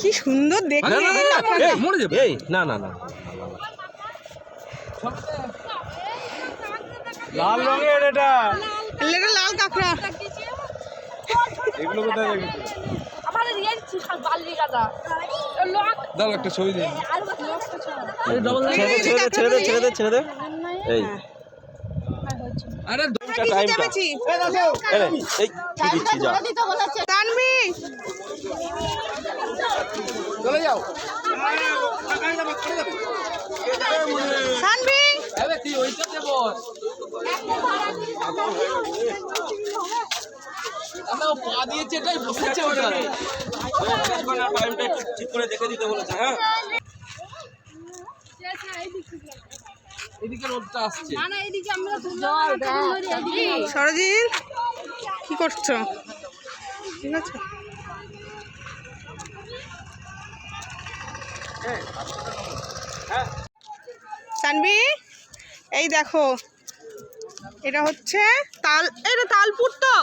কি সুন্দর দেখতে। মরে যাবে। এই না না না। লাল রঙের এটা। এটা লাল কাঁকড়া। এগুলো কোথায় দাও একটা ছবি দিন। ছেড়ে ছেড়ে দে ছেড়ে দে ছেড়ে দে এই। আরে এই কি দিচ্ছি যা। তানমি চলে যাও। সানমি আরে তুই ওইটাতে বস। আমরা পা দিয়েছে এটাই বসেছে ওটা টাইমটা ঠিক করে দেখে দিতে বলেছে হ্যাঁ? এদিকে রোদটা আসছে। না না এদিকে আমরা জল এদিকে সরজিৎ কি করছ? ঠিক আছে। সানবি এই দেখো এটা হচ্ছে তাল এটা তালপুর তো?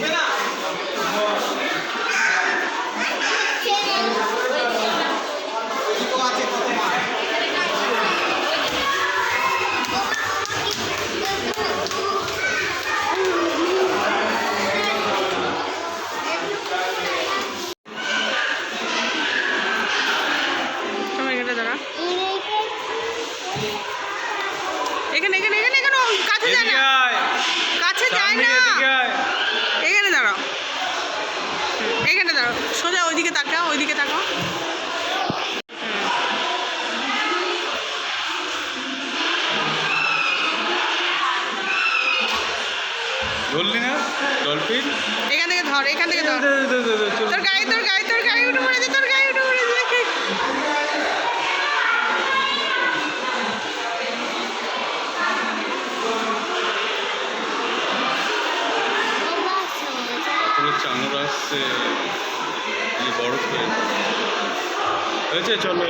primera ধরলি না? ডলফিন? এখান থেকে ধর এখান থেকে ধর। তোর গায়ে তোর গায়ে তোর গায়ে উঠে পড়েছে তোর গায়ে উঠে চাঁদ আসছে বরফ। হয়েছে চলো।